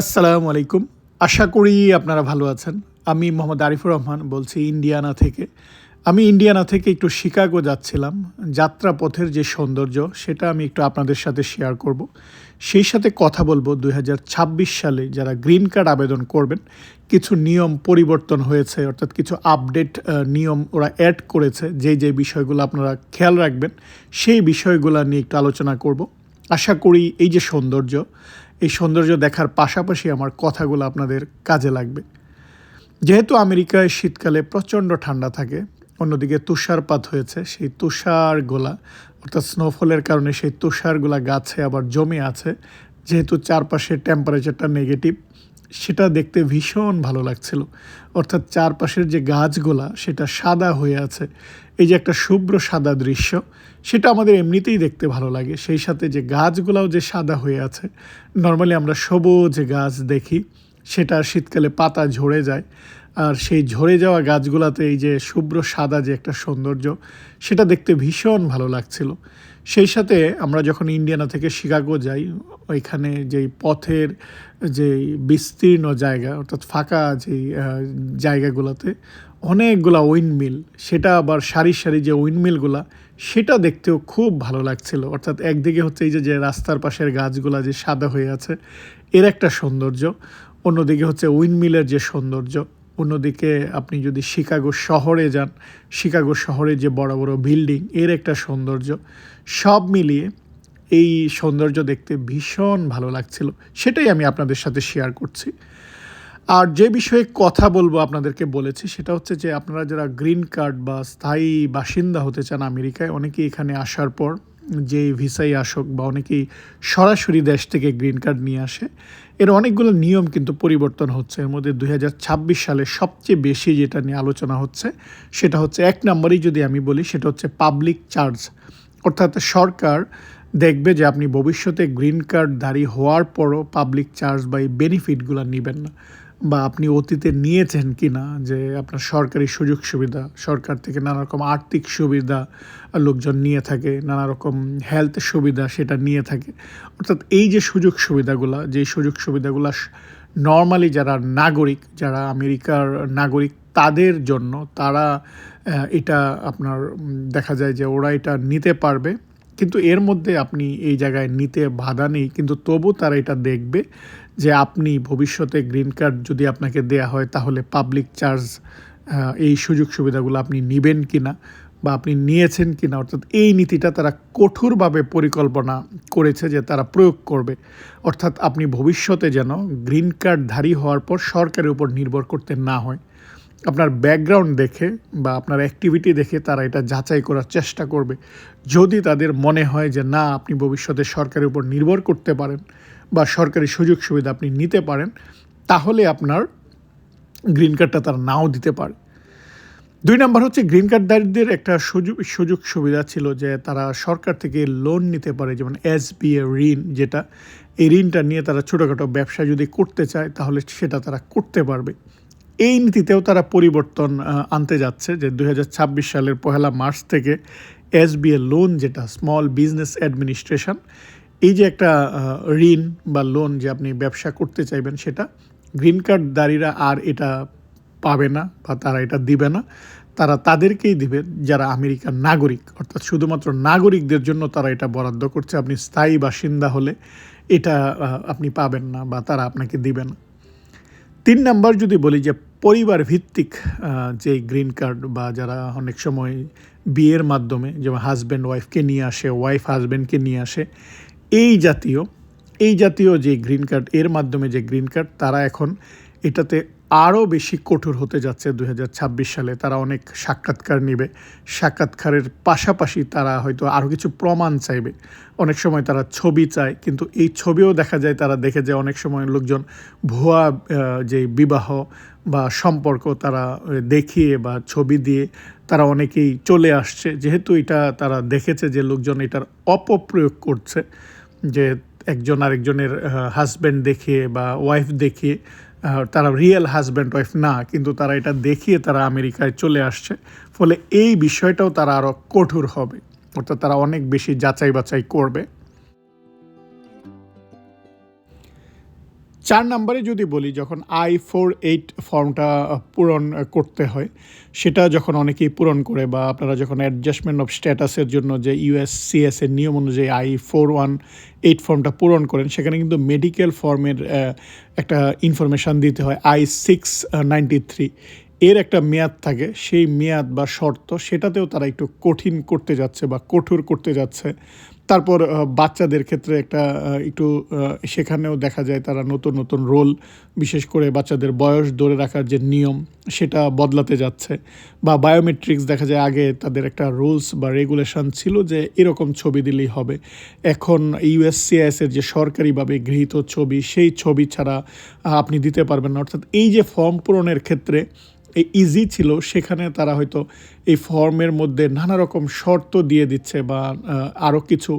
আসসালামু আলাইকুম। আশা করি আপনারা ভালো আছেন। আমি মোহাম্মদ আরিফুর রহমান বলছি ইন্ডিয়ানা থেকে। আমি ইন্ডিয়ানা থেকে একটু শিকাগো যাচ্ছিলাম। যাত্রা পথের যে সৌন্দর্য, সেটা আমি একটু আপনাদের সাথে শেয়ার করব। সেই সাথে কথা বলব দু হাজার ছাব্বিশ সালে যারা গ্রিন কার্ড আবেদন করবেন, কিছু নিয়ম পরিবর্তন হয়েছে, অর্থাৎ কিছু আপডেট নিয়ম ওরা অ্যাড করেছে। যে যে বিষয়গুলো আপনারা খেয়াল রাখবেন, সেই বিষয়গুলো নিয়ে একটু আলোচনা করব। আশা করি এই যে সৌন্দর্য এই সৌন্দর্য দেখার পাশাপাশি আমার কথাগুলো আপনাদের কাজে লাগবে। যেহেতু আমেরিকায় শীতকালে প্রচণ্ড ঠান্ডা থাকে, অন্যদিকে তুষারপাত হয়েছে, সেই তুষারগুলা, অর্থাৎ স্নোফলের কারণে সেই তুষারগুলা গাছে আবার জমে আছে, যেহেতু চারপাশে টেম্পারেচারটা নেগেটিভ সেটা দেখতে ভীষণ ভালো লাগছিল। অর্থাৎ চারপাশের যে গাছগুলা, সেটা সাদা হয়ে আছে। এই যে একটা শুভ্র সাদা দৃশ্য, সেটা আমাদের এমনিতেই দেখতে ভালো লাগে। সেই সাথে যে গাছগুলাও যে সাদা হয়ে আছে নর্মালি আমরা সবুজ গাছ দেখি, সেটা শীতকালে পাতা ঝরে যায়। আর সেই ঝরে যাওয়া গাছগুলাতে এই যে শুভ্র সাদা যে একটা সৌন্দর্য, সেটা দেখতে ভীষণ ভালো লাগছিল। সেই সাথে আমরা যখন ইন্ডিয়ানা থেকে শিকাগো যাই, ওইখানে যেই পথের যে বিস্তীর্ণ জায়গা, অর্থাৎ ফাঁকা যেই জায়গাগুলোতে অনেকগুলা উইন্ডমিল, সেটা আবার সারি সারি যে উইন্ডমিলগুলা, সেটা দেখতেও খুব ভালো লাগছিল। অর্থাৎ একদিকে হচ্ছে এই যে রাস্তার পাশের গাছগুলা যে সাদা হয়ে আছে, এর একটা সৌন্দর্য, অন্যদিকে হচ্ছে উইন্ডমিলের যে সৌন্দর্য। অন্যদিকে আপনি যদি শিকাগো শহরে যান, শিকাগো শহরে যে বড় বড় বিল্ডিং, এর একটা সৌন্দর্য। সব মিলিয়ে এই সৌন্দর্য দেখতে ভীষণ ভালো লাগছিল। সেটাই আমি আপনাদের সাথে শেয়ার করছি। আর যে বিষয়ে কথা বলব আপনাদেরকে বলেছি, সেটা হচ্ছে যে আপনারা যারা গ্রিন কার্ড বা স্থায়ী বাসিন্দা হতে চান আমেরিকায়, অনেকেই এখানে আসার পর যে ভিসাই আসুক বা অনেকেই সরাসরি দেশ থেকে গ্রিন কার্ড নিয়ে আসে, এর অনেকগুলো নিয়ম কিন্তু পরিবর্তন হচ্ছে। এর মধ্যে দুই হাজার ছাব্বিশ সালে সবচেয়ে বেশি যেটা নিয়ে আলোচনা হচ্ছে, সেটা হচ্ছে এক নম্বরেই যদি আমি বলি, সেটা হচ্ছে পাবলিক চার্জ অর্থাৎ সরকার দেখবে যে আপনি ভবিষ্যতে গ্রিন কার্ড দাঁড়িয়ে হওয়ার পরও পাবলিক চার্জ বা এই বেনিফিটগুলো নেবেন না। বা আপনি অতীতে নিয়েছেন কি না যে আপনার সরকারি সুযোগ সুবিধা, সরকার থেকে নানা রকম আর্থিক সুবিধা লোকজন নিয়ে থাকে, নানা রকম হেলথ সুবিধা সেটা নিয়ে থাকে। অর্থাৎ এই যে সুযোগ সুবিধাগুলো, যে সুযোগ সুবিধাগুলো নর্মালি যারা নাগরিক, যারা আমেরিকার নাগরিক, তাদের জন্য তারা এটা আপনার দেখা যায় যে ওরা এটা নিতে পারবে। কিন্তু এর মধ্যে আপনি এই জায়গায় নিতে বাধা নেই, কিন্তু তবু তারা এটা দেখবে যে আপনি ভবিষ্যতে গ্রিন কার্ড যদি আপনাকে দেয়া হয়, তাহলে পাবলিক চার্জ এই সুযোগ সুবিধাগুলো আপনি নেবেন কি না বা আপনি নিয়েছেন কি না অর্থাৎ এই নীতিটা তারা কঠোরভাবে পরিকল্পনা করেছে যে তারা প্রয়োগ করবে। অর্থাৎ আপনি ভবিষ্যতে যেন গ্রিন কার্ডধারী হওয়ার পর সরকারের উপর নির্ভর করতে না হয়। আপনার ব্যাকগ্রাউন্ড দেখে বা আপনার অ্যাক্টিভিটি দেখে তারা এটা যাচাই করার চেষ্টা করবে। যদি তাদের মনে হয় যে না, আপনি ভবিষ্যতে সরকারের উপর নির্ভর করতে পারেন বা সরকারি সুযোগ সুবিধা আপনি নিতে পারেন, তাহলে আপনার গ্রিন কার্ডটা তারা নাও দিতে পারে। দুই নম্বর হচ্ছে গ্রিন কার্ডদারীদের একটা সুযোগ সুযোগ সুবিধা ছিল যে তারা সরকার থেকে লোন নিতে পারে, যেমন এস বি এ ঋণ যেটা, এই ঋণটা নিয়ে তারা ছোটোখাটো ব্যবসা যদি করতে চায়, তাহলে সেটা তারা করতে পারবে। এই নীতিতেও তারা পরিবর্তন আনতে যাচ্ছে যে দু হাজার ছাব্বিশ সালের পহেলা মার্চ থেকে এস বি এ লোন যেটা স্মল বিজনেস অ্যাডমিনিস্ট্রেশন এই যে একটা ঋণ বা লোন যে আপনি ব্যবসা করতে চাইবেন সেটা গ্রিন কার্ড কার্ডদারীরা আর এটা পাবে না বা তারা এটা দিবে না। তারা তাদেরকেই দিবে, যারা আমেরিকার নাগরিক। অর্থাৎ শুধুমাত্র নাগরিকদের জন্য তারা এটা বরাদ্দ করছে। আপনি স্থায়ী বাসিন্দা হলে এটা আপনি পাবেন না বা তারা আপনাকে দিবে না। তিন নাম্বার যদি বলি যে পরিবার ভিত্তিক যে গ্রিন কার্ড বা যারা অনেক সময় বিয়ের মাধ্যমে, যেমন হাজব্যান্ড ওয়াইফকে নিয়ে আসে ওয়াইফ হাজব্যান্ডকে নিয়ে আসে এই জাতীয় এই জাতীয় যে গ্রিন কার্ড এর মাধ্যমে যে গ্রিন কার্ড তারা এখন এটাতে আরও বেশি কঠোর হতে যাচ্ছে দু হাজার ছাব্বিশ সালে। তারা অনেক সাক্ষাৎকার নেবে। সাক্ষাৎকারের পাশাপাশি তারা হয়তো আরও কিছু প্রমাণ চাইবে। অনেক সময় তারা ছবি চায়, কিন্তু এই ছবিও দেখা যায় তারা দেখে যে অনেক সময় লোকজন ভুয়া যে বিবাহ বা সম্পর্ক তারা দেখিয়ে বা ছবি দিয়ে তারা অনেকেই চলে আসছে। যেহেতু এটা তারা দেখেছে যে লোকজন এটার অপপ্রয়োগ করছে যে একজন আরেকজনের হাজব্যান্ড দেখিয়ে বা ওয়াইফ দেখে তারা রিয়েল হাজব্যান্ড ওয়াইফ না, কিন্তু তারা এটা দেখিয়ে তারা আমেরিকায় চলে আসছে। ফলে এই বিষয়টাও তারা আরও কঠোর হবে। অর্থাৎ তারা অনেক বেশি যাচাই বাছাই করবে। চার নম্বরে যদি বলি, যখন আই ফোর এইট ফর্মটা পূরণ করতে হয়, সেটা যখন অনেকেই পূরণ করে বা আপনারা যখন অ্যাডজাস্টমেন্ট অফ স্ট্যাটাসের জন্য যে ইউএসসিএস এর নিয়ম অনুযায়ী আই ফোর ওয়ান এইট ফর্মটা পূরণ করেন, সেখানে কিন্তু মেডিকেল ফর্মের একটা ইনফরমেশান দিতে হয়, আই সিক্স নাইনটি থ্রি। এর একটা মেয়াদ থাকে, সেই মেয়াদ বা শর্ত, সেটাতেও তারা একটু কঠিন করতে যাচ্ছে বা কঠোর করতে যাচ্ছে। তারপর বাচ্চাদের ক্ষেত্রে একটা একটু সেখানেও দেখা যায় তারা নতুন নতুন রোল বিশেষ করে বাচ্চাদের বয়স ধরে রাখার যে নিয়ম, সেটা বদলাতে যাচ্ছে। বা বায়োমেট্রিক্স দেখা যায় আগে তাদের একটা রুলস বা রেগুলেশন ছিল যে এরকম ছবি দিলেই হবে। এখন ইউএসসিআইএসের যে সরকারিভাবে গৃহীত ছবি, সেই ছবি ছাড়া আপনি দিতে পারবেন না। অর্থাৎ এই যে ফর্ম পূরণের ক্ষেত্রে ইজি ছিল, সেখানে তারা হয়তো এই ফর্মের মধ্যে নানা রকম শর্ত দিয়ে দিচ্ছে বা আরও কিছু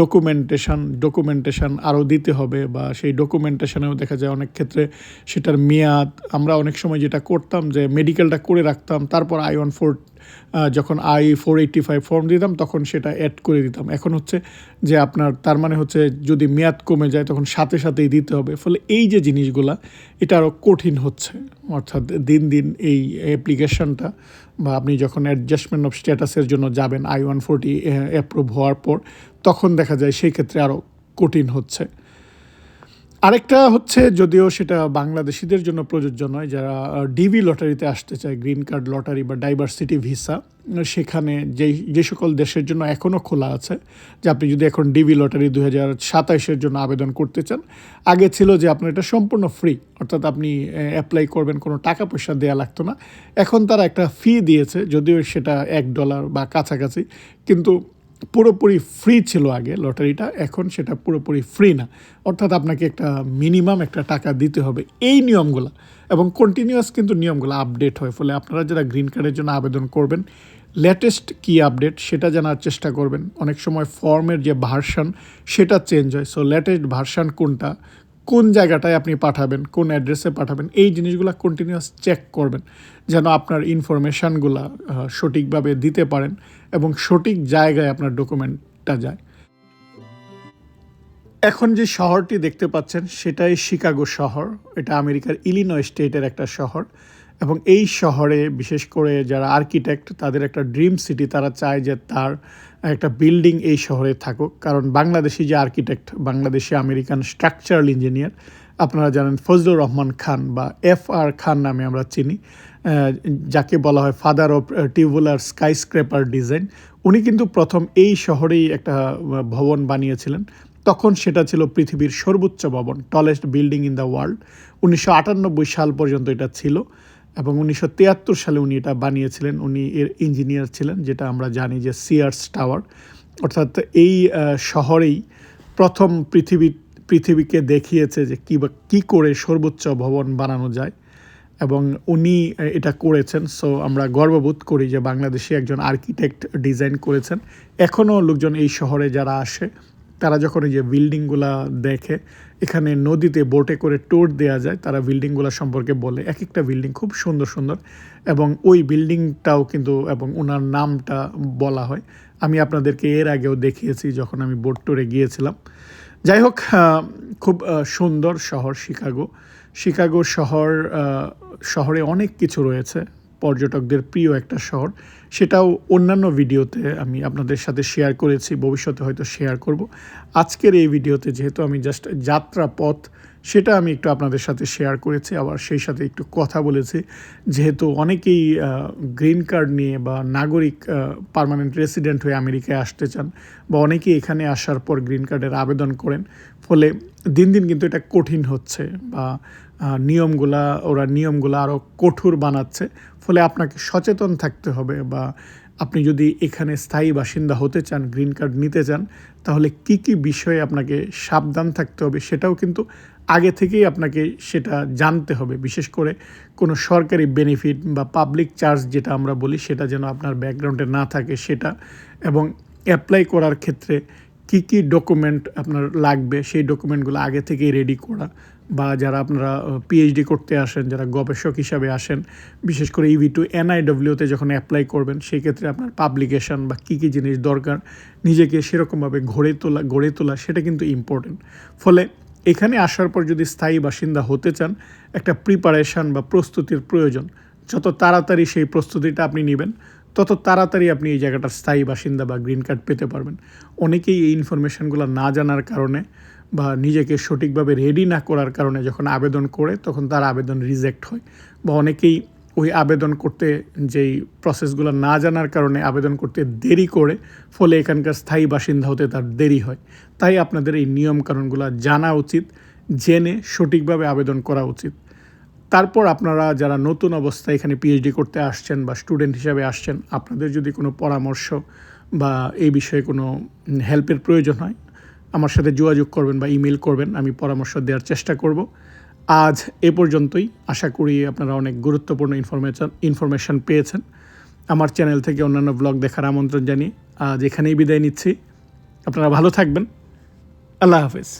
ডকুমেন্টেশন ডকুমেন্টেশন আরও দিতে হবে বা সেই ডকুমেন্টেশনেও দেখা যায় অনেক ক্ষেত্রে সেটার মেয়াদ, আমরা অনেক সময় যেটা করতাম যে মেডিকেলটা করে রাখতাম, তারপর আই ওয়ান ফোর যখন I four eighty five form দিতাম, তখন সেটা অ্যাড করে দিতাম। এখন হচ্ছে যে আপনার, তার মানে হচ্ছে যদি মেয়াদ কমে যায়, তখন সাথে সাথেই দিতে হবে। ফলে এই যে জিনিসগুলা, এটা আরও কঠিন হচ্ছে। অর্থাৎ দিন দিন এই অ্যাপ্লিকেশনটা বা আপনি যখন অ্যাডজাস্টমেন্ট অফ স্ট্যাটাসের জন্য যাবেন আই ওয়ান ফোরটি অ্যাপ্রুভ হওয়ার পর, তখন দেখা যায় সেই ক্ষেত্রে আরও কঠিন হচ্ছে। আরেকটা হচ্ছে যদিও সেটা বাংলাদেশিদের জন্য প্রযোজ্য নয়, যারা ডিবি লটারিতে আসতে চায় গ্রিন কার্ড লটারি বা ডাইভার্সিটি ভিসা সেখানে যেই, যে সকল দেশের জন্য এখনও খোলা আছে, যে আপনি যদি এখন ডিবি লটারি দু হাজার জন্য আবেদন করতে চান, আগে ছিল যে আপনার এটা সম্পূর্ণ ফ্রি অর্থাৎ আপনি অ্যাপ্লাই করবেন, কোনো টাকা পয়সা দেওয়া লাগতো না। এখন তারা একটা ফি দিয়েছে, যদিও সেটা এক ডলার বা কাছাকাছি, কিন্তু পুরোপুরি ফ্রি ছিল আগে লটারিটা, এখন সেটা পুরোপুরি ফ্রি না। অর্থাৎ আপনাকে একটা মিনিমাম একটা টাকা দিতে হবে এই নিয়মগুলো। এবং কন্টিনিউয়াস কিন্তু নিয়মগুলো আপডেট হয়, ফলে আপনারা যারা গ্রিন কার্ডের জন্য আবেদন করবেন লেটেস্ট কি আপডেট সেটা জানার চেষ্টা করবেন। অনেক সময় ফর্মের যে ভার্সান সেটা চেঞ্জ হয়। সো লেটেস্ট ভার্সান কোনটা? কোন জায়গাটায় আপনি পাঠাবেন, কোন অ্যাড্রেসে পাঠাবেন, এই জিনিসগুলো কন্টিনিউয়াস চেক করবেন, যেন আপনার ইনফরমেশানগুলো সঠিকভাবে দিতে পারেন এবং সঠিক জায়গায় আপনার ডকুমেন্টটা যায়। এখন যে শহরটি দেখতে পাচ্ছেন, সেটাই শিকাগো শহর, এটা আমেরিকার ইলিনয় স্টেটের একটা শহর এবং এই শহরে বিশেষ করে যারা আর্কিটেক্ট তাদের একটা ড্রিম সিটি তারা চায় যে তার একটা বিল্ডিং এই শহরে থাকুক। কারণ বাংলাদেশি যে architect Bangladeshi American structural engineer আপনারা জানেন ফজলুর রহমান খান বা এফ আর খান নামে আমরা চিনি যাকে বলা হয় father of tubular skyscraper design উনি কিন্তু প্রথম এই শহরেই একটা ভবন বানিয়েছিলেন। তখন সেটা ছিল পৃথিবীর সর্বোচ্চ ভবন tallest building in the world উনিশশো আটানব্বই সাল পর্যন্ত এটা ছিল। এবং উনিশশো তিয়াত্তর সালে উনি এটা বানিয়েছিলেন, উনি এর ইঞ্জিনিয়ার ছিলেন, যেটা আমরা জানি যে সিয়ার্স টাওয়ার অর্থাৎ এই শহরেই প্রথম পৃথিবী, পৃথিবীকে দেখিয়েছে যে কী বা, কী করে সর্বোচ্চ ভবন বানানো যায়। এবং উনি এটা করেছেন। সো আমরা গর্ববোধ করি যে বাংলাদেশে একজন আর্কিটেক্ট ডিজাইন করেছেন। এখনও লোকজন এই শহরে যারা আসে তারা যখন এই যে বিল্ডিংগুলা দেখে, এখানে নদীতে বোটে করে টোর দেওয়া যায়, তারা বিল্ডিংগুলো সম্পর্কে বলে। এক একটা বিল্ডিং খুব সুন্দর সুন্দর এবং ওই বিল্ডিংটাও কিন্তু এবং ওনার নামটা বলা হয়। আমি আপনাদেরকে এর আগেও দেখিয়েছি যখন আমি বোট টোরে গিয়েছিলাম। যাই হোক খুব সুন্দর শহর শিকাগো। শিকাগো শহর শহরে অনেক কিছু রয়েছে। পর্যটকদের প্রিয় একটা শহর। সেটাও অন্যান্য ভিডিওতে আমি আপনাদের সাথে শেয়ার করেছি, ভবিষ্যতে হয়তো শেয়ার করব। আজকের এই ভিডিওতে যেহেতু আমি জাস্ট যাত্রা পথ সেটা আমি একটু আপনাদের সাথে শেয়ার করেছি, আবার সেই সাথে একটু কথা বলেছি। যেহেতু অনেকেই গ্রিন কার্ড নিয়ে বা নাগরিক পারমানেন্ট রেসিডেন্ট হয়ে আমেরিকায় আসতে চান বা অনেকেই এখানে আসার পর গ্রিন কার্ডের আবেদন করেন, ফলে দিন দিন কিন্তু এটা কঠিন হচ্ছে বা নিয়মগুলা, ওরা নিয়মগুলো আরও কঠোর বানাচ্ছে, ফলে আপনাকে সচেতন থাকতে হবে বা আপনি যদি এখানে স্থায়ী বাসিন্দা হতে চান, গ্রিন কার্ড নিতে চান, তাহলে কি কি বিষয়ে আপনাকে সাবধান থাকতে হবে সেটাও কিন্তু আগে থেকেই আপনাকে সেটা জানতে হবে। বিশেষ করে কোনো সরকারি বেনিফিট বা পাবলিক চার্জ যেটা আমরা বলি, সেটা যেন আপনার ব্যাকগ্রাউন্ডে না থাকে সেটা, এবং অ্যাপ্লাই করার ক্ষেত্রে কি কি ডকুমেন্ট আপনার লাগবে, সেই ডকুমেন্টগুলো আগে থেকেই রেডি করা বা যারা আপনারা পিএইচডি করতে আসেন, যারা গবেষক হিসাবে আসেন, বিশেষ করে ইভি টু এনআইডব্লিউতে যখন অ্যাপ্লাই করবেন, সেই ক্ষেত্রে আপনার পাবলিকেশন বা কী কী জিনিস দরকার, নিজেকে সেরকমভাবে গড়ে তোলা গড়ে তোলা, সেটা কিন্তু ইম্পর্টেন্ট ফলে এখানে আসার পর যদি স্থায়ী বাসিন্দা হতে চান, একটা প্রিপারেশন বা প্রস্তুতির প্রয়োজন। যত তাড়াতাড়ি সেই প্রস্তুতিটা আপনি নেবেন, তত তাড়াতাড়ি আপনি এই জায়গাটার স্থায়ী বাসিন্দা বা গ্রিন কার্ড পেতে পারবেন। অনেকেই এই ইনফরমেশনগুলো না জানার কারণে বা নিজেকে সঠিকভাবে রেডি না করার কারণে যখন আবেদন করে, তখন তার আবেদন রিজেক্ট হয়। বা অনেকেই ওই আবেদন করতে যেই প্রসেসগুলো না জানার কারণে আবেদন করতে দেরি করে, ফলে এখানকার স্থায়ী বাসিন্দা হতে তার দেরি হয়। তাই আপনাদের এই নিয়মকানুনগুলো জানা উচিত, জেনে সঠিকভাবে আবেদন করা উচিত। তারপর আপনারা যারা নতুন অবস্থায় এখানে পিএইচডি করতে আসছেন বা স্টুডেন্ট হিসাবে আসছেন, আপনাদের যদি কোনো পরামর্শ বা এই বিষয়ে কোনো হেল্পের প্রয়োজন হয় আমার সাথে যোগাযোগ করবেন বা ইমেল করবেন, আমি পরামর্শ দেওয়ার চেষ্টা করব। আজ এ পর্যন্তই। আশা করি আপনারা অনেক গুরুত্বপূর্ণ ইনফরমেশন, ইনফরমেশান পেয়েছেন। আমার চ্যানেল থেকে অন্যান্য ব্লগ দেখার আমন্ত্রণ জানিয়ে আজ এখানেই বিদায় নিচ্ছি। আপনারা ভালো থাকবেন। আল্লাহ হাফেজ।